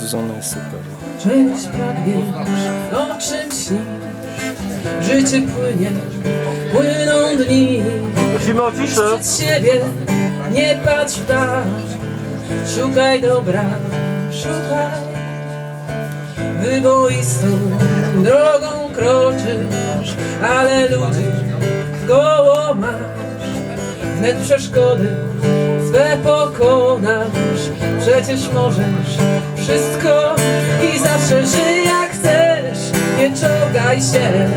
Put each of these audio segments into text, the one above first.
Zuzana jest super. Czegoś pragniesz, o czym śnisz Życie płynie, płyną dni Prosimy o ciszę. Przed siebie nie patrz w dal Szukaj dobra, szukaj Wyboistą drogą kroczysz Ale ludzi koło masz. Wnet przeszkody swe pokonasz. Przecież możesz wszystko i zawsze żyj jak chcesz. Nie czołgaj się.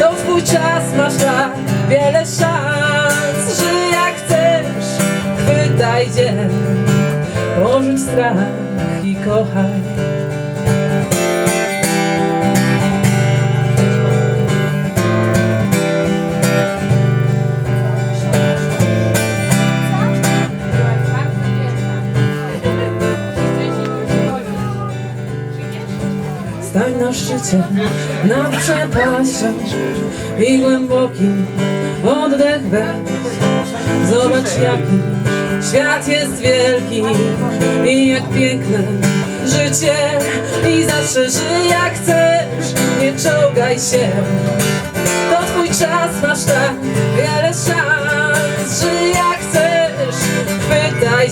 To twój czas, masz tak wiele szans. Żyj jak chcesz, chwytaj dzień. Porzuć strach i kochaj Stań na szczycie, nad przepaścią i głęboki oddech weź. Zobacz jaki świat jest wielki i jak piękne życie i zawsze żyj jak chcesz, nie czołgaj się. To twój czas, masz tak wiele szans, żyj jak chcesz, chwytaj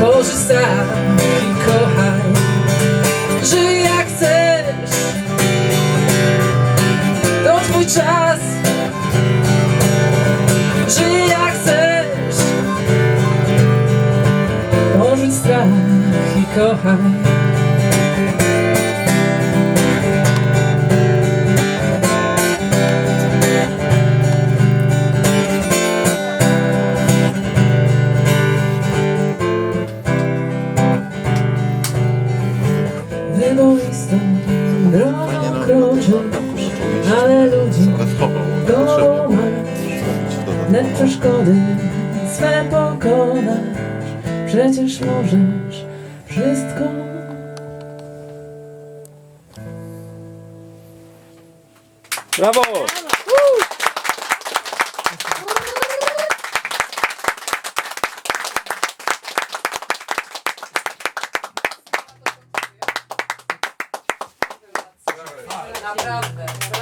porzuć strach i kochaj. Żyj czas. Żyj jak chcesz Porzuć strach i kochaj Wyboistą drogą Ale ludzi Net przeszkody swe pokonasz Przecież możesz wszystko. Brawo! Naprawdę